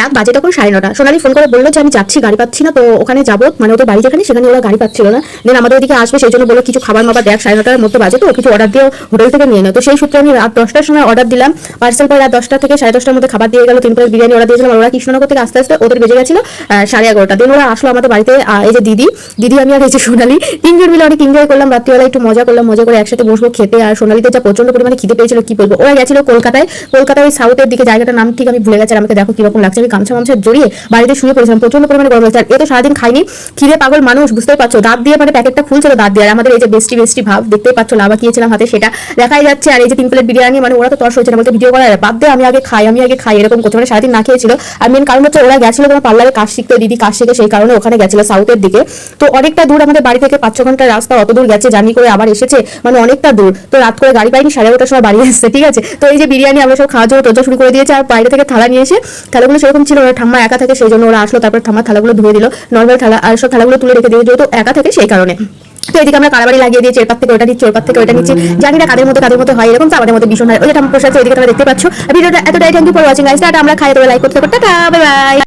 রাত বাজে তখন সাড়ে নটা। সোনালি ফোন করে বলল যে, আমি যাচ্ছি, গাড়ি পাচ্ছি না। তো ওখানে যাব। মানে ওদের বাড়ি যেখানে, সেখানে ওরা গাড়ি পাচ্ছিল না। দেন আমাদের ওদিকে আসবে, সেই জন্য বলল, কিছু খাবার মাবার দেখ, সাড়ে নটার মধ্যে বাজে তো, কিছু অর্ডার দিয়ে হোটেল থেকে নিয়ে নেয় তো সেই সূত্রে আমি রাত দশটার সময় অর্ডার দিলাম। পার্সেল করে রাত দশটা থেকে সাড়ে দশটার মধ্যে খাবার দিয়ে গেল, তিন প্লেট বিরিয়ানি অর্ডার দিয়েছিলাম। ওরা কৃষ্ণনগর থেকে আস্তে আস্তে ওদের বেজে গেছিল সাড়ে এগারোটা। দিন ওরা আসলো আমাদের বাড়িতে এই যে দিদি দিদি আমি আর এই যে সোনালি, তিনজন মিলে অনেক এনজয় করলাম। রাত্রিবেলা একটু মজা করলাম, মজা করে একসাথে বসবো, খেতে। আর সোনালিতে যা প্রচণ্ড পরিমাণে খিদে পেয়েছিল, কি বলব? ওরা গেছিল কলকাতায়। কলকাতায় ওই সাউথের দিকে, জায়গাটার নাম ঠিক আমি ভুলে গেছি আমাকে দেখো কীরকম লাগছে। আমি গামছা মামছা জড়িয়ে বাড়িতে শুয়ে পড়েছিলাম প্রচণ্ড পরিমাণে গরম হয়েছে আর এ তো সারাদিন খাইনি। খিদে পাগল মানুষ, বুঝতেই পারছ? দাঁত দিয়ে মানে প্যাকেটটা খুলছিল দাঁত দিয়ে। আর আমাদের এই যে বেস্টি বেস্টি ভাব, দেখতেই পাচ্ছ লাভা কিয়েছিলাম হাতে, সেটা দেখাই যাচ্ছে। আর এই যে তিন প্লেট বিরিয়ানি মানে ওরা তো তর্স হয়েছে বলতে ভিডিও করার। বাদ দিয়ে আমি আগে খাই, আমি আগে খাই, এরকম করছে। মানে সারাদিন না খেয়েছিল। আর মেন কারণ হচ্ছে ওরা গেছিল তোমার পার্লারে কাজ শিখতে, দিদি কাজ শিখে, সেই কারণে ওখানে গেছিল সাউথের দিকে। তো অনেকটা দূর আমাদের বাড়ি থেকে পাঁচ ছ ঘণ্টার রাস্তা, অত দূর গেছে, জার্নি করে আবার এসেছে মানে অনেকটা দূর। তো রাত করে গাড়ি পাইনি, সাড়ে এগারোটার সময় বাড়ি এসেছে, ঠিক আছে? তো এই যে বিরিয়ানি, আমরা সব খাওয়ার জন্য তোজা শুরু করে দিয়েছে, আর বাইরে থেকে থালা নিয়ে এসে থালাগুলো সেরকম ছিল, ওরা ঠাম্মা একা থাকে সেই জন্য ওরা আসলো, তারপর ঠাম্মা থালাগুলো ধুয়ে দিল নর্মাল থালা আর সব থালাগুলো তুলে রেখে দিয়ে যেহেতু একা থাকে সেই কারণে। তো এদিকে আমরা কারাবাড়ি লাগিয়ে দিয়েছি এরপার থেকে ওটা নিচ্ছি ওরপার থেকে ওটা নিচ্ছি। জানি না কাদের মতো কাদের মতো হয়, এরকম তো আমাদের মতো ভীষণ হয়। ওই ঠাম্মা প্রসাদ এদিকে তোমরা দেখতে পাচ্ছ। ভিডিওটা এতটাই thank you for watching guys আমরা খাই, তোমরা লাইক করতে করতে বাই বাই